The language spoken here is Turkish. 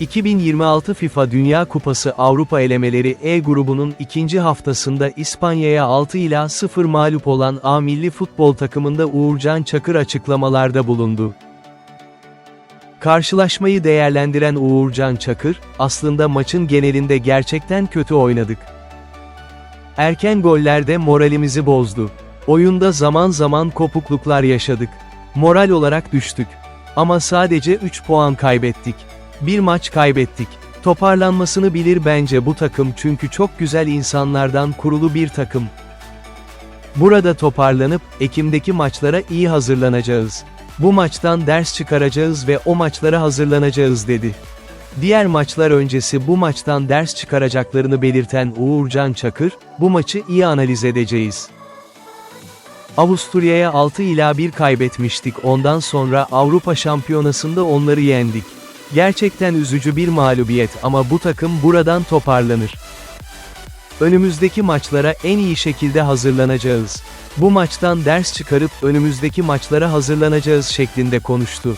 2026 FIFA Dünya Kupası Avrupa elemeleri E grubunun ikinci haftasında İspanya'ya 6 ila 0 mağlup olan A milli futbol takımında Uğurcan Çakır açıklamalarda bulundu. Karşılaşmayı değerlendiren Uğurcan Çakır, aslında maçın genelinde gerçekten kötü oynadık. Erken gollerde moralimizi bozdu. Oyunda zaman zaman kopukluklar yaşadık. Moral olarak düştük. Ama sadece 3 puan kaybettik. Bir maç kaybettik. Toparlanmasını bilir bence bu takım çünkü çok güzel insanlardan kurulu bir takım. Burada toparlanıp, Ekim'deki maçlara iyi hazırlanacağız. Bu maçtan ders çıkaracağız ve o maçlara hazırlanacağız dedi. Diğer maçlar öncesi bu maçtan ders çıkaracaklarını belirten Uğurcan Çakır, bu maçı iyi analiz edeceğiz. Avusturya'ya 6 ila 1 kaybetmiştik ondan sonra Avrupa Şampiyonası'nda onları yendik. Gerçekten üzücü bir mağlubiyet ama bu takım buradan toparlanır. Önümüzdeki maçlara en iyi şekilde hazırlanacağız. Bu maçtan ders çıkarıp önümüzdeki maçlara hazırlanacağız şeklinde konuştu.